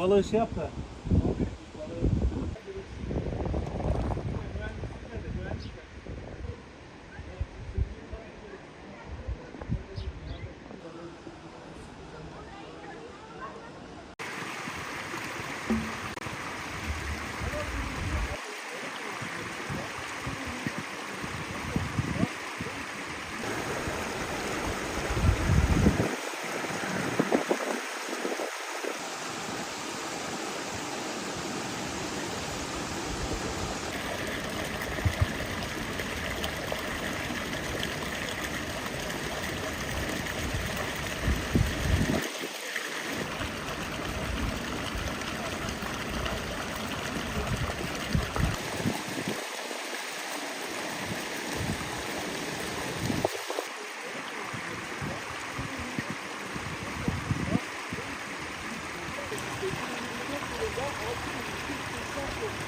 Balığı şey yap.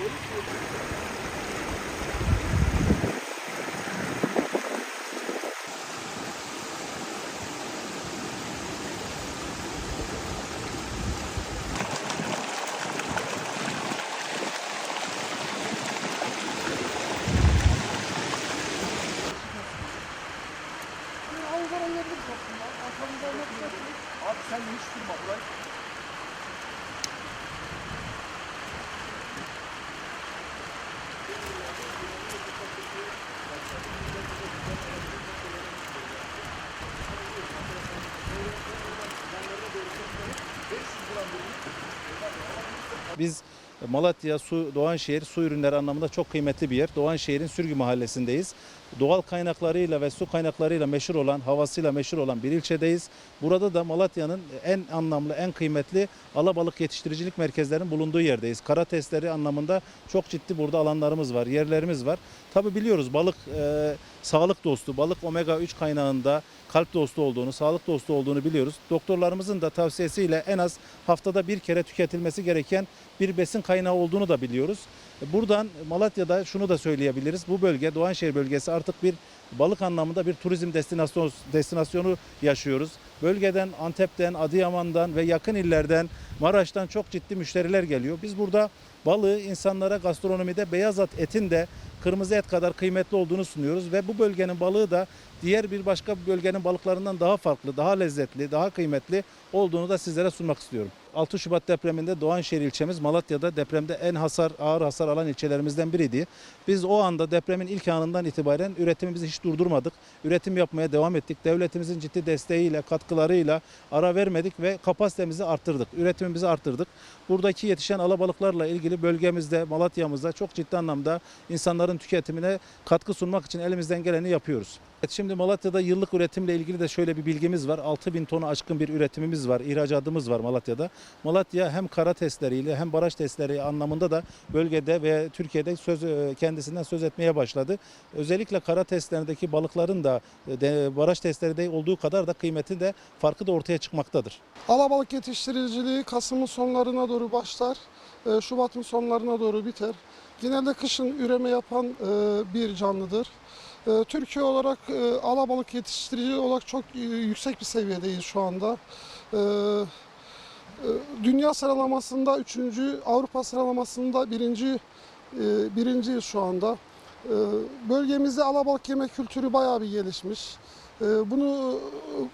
Abi sen hiç durma burayı. Biz Malatya Su Doğanşehir su ürünleri anlamında çok kıymetli bir yer. Doğanşehir'in Sürgü mahallesindeyiz. Doğal kaynaklarıyla ve su kaynaklarıyla meşhur olan, havasıyla meşhur olan bir ilçedeyiz. Burada da Malatya'nın en anlamlı, en kıymetli alabalık yetiştiricilik merkezlerinin bulunduğu yerdeyiz. Kara testleri anlamında çok ciddi burada alanlarımız var, yerlerimiz var. Tabi biliyoruz balık e, sağlık dostu, balık omega 3 kaynağında kalp dostu olduğunu, sağlık dostu olduğunu biliyoruz. Doktorlarımızın da tavsiyesiyle en az haftada bir kere tüketilmesi gereken bir besin kaynağı olduğunu da biliyoruz. Buradan Malatya'da şunu da söyleyebiliriz. Bu bölge Doğanşehir bölgesi artık bir balık anlamında bir turizm destinasyonu, destinasyonu yaşıyoruz. Bölgeden, Antep'ten, Adıyaman'dan ve yakın illerden, Maraş'tan çok ciddi müşteriler geliyor. Biz burada balığı insanlara gastronomide beyaz at etin de kırmızı et kadar kıymetli olduğunu sunuyoruz ve bu bölgenin balığı da diğer bir başka bölgenin balıklarından daha farklı, daha lezzetli, daha kıymetli olduğunu da sizlere sunmak istiyorum. 6 Şubat depreminde Doğanşehir ilçemiz Malatya'da depremde en hasar ağır hasar alan ilçelerimizden biriydi. Biz o anda depremin ilk anından itibaren üretimimizi hiç durdurmadık. Üretim yapmaya devam ettik. Devletimizin ciddi desteğiyle, katkılarıyla ara vermedik ve kapasitemizi arttırdık. Üretimimizi arttırdık. Buradaki yetişen alabalıklarla ilgili bölgemizde, Malatya'mızda çok ciddi anlamda insanların tüketimine katkı sunmak için elimizden geleni yapıyoruz. Şimdi Malatya'da yıllık üretimle ilgili de şöyle bir bilgimiz var. 6000 tonu aşkın bir üretimimiz var, ihracatımız var Malatya'da. Malatya hem kara testleriyle hem baraj testleri anlamında da bölgede ve Türkiye'de söz e, kendisinden söz etmeye başladı. Özellikle kara testlerindeki balıkların da e, baraj testlerinde olduğu kadar da kıymeti de farkı da ortaya çıkmaktadır. Alabalık yetiştiriciliği Kasım'ın sonlarına doğru başlar, e, Şubat'ın sonlarına doğru biter. Genelde kışın üreme yapan bir canlıdır. E, Türkiye olarak e, alabalık yetiştirici olarak çok e, yüksek bir seviyedeyiz şu anda. E, e, Dünya sıralamasında üçüncü, Avrupa sıralamasında birinci, birinciyiz şu anda. E, Bölgemizde alabalık yeme kültürü bayağı bir gelişmiş. E, Bunu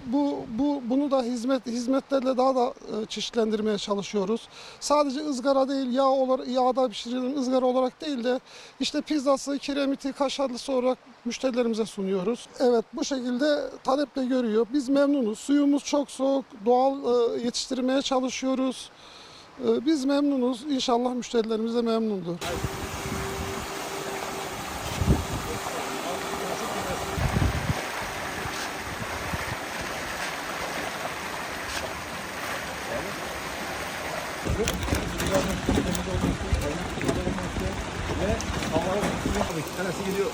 bu, bu bunu da hizmet hizmetlerle daha da e, çeşitlendirmeye çalışıyoruz. Sadece ızgara değil, yağ olarak yağda pişirilen ızgara olarak değil de işte pizzası, kiremiti, kaşarlısı olarak müşterilerimize sunuyoruz. Evet bu şekilde taleple görüyor. Biz memnunuz. Suyumuz çok soğuk, doğal e, yetiştirmeye çalışıyoruz. E, Biz memnunuz. İnşallah müşterilerimiz de memnundur. Bir tanesi gidiyor.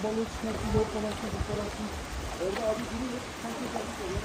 Çıkması zor falan çocuklar için. Orada abi duruyor. Sanki balık oluyor.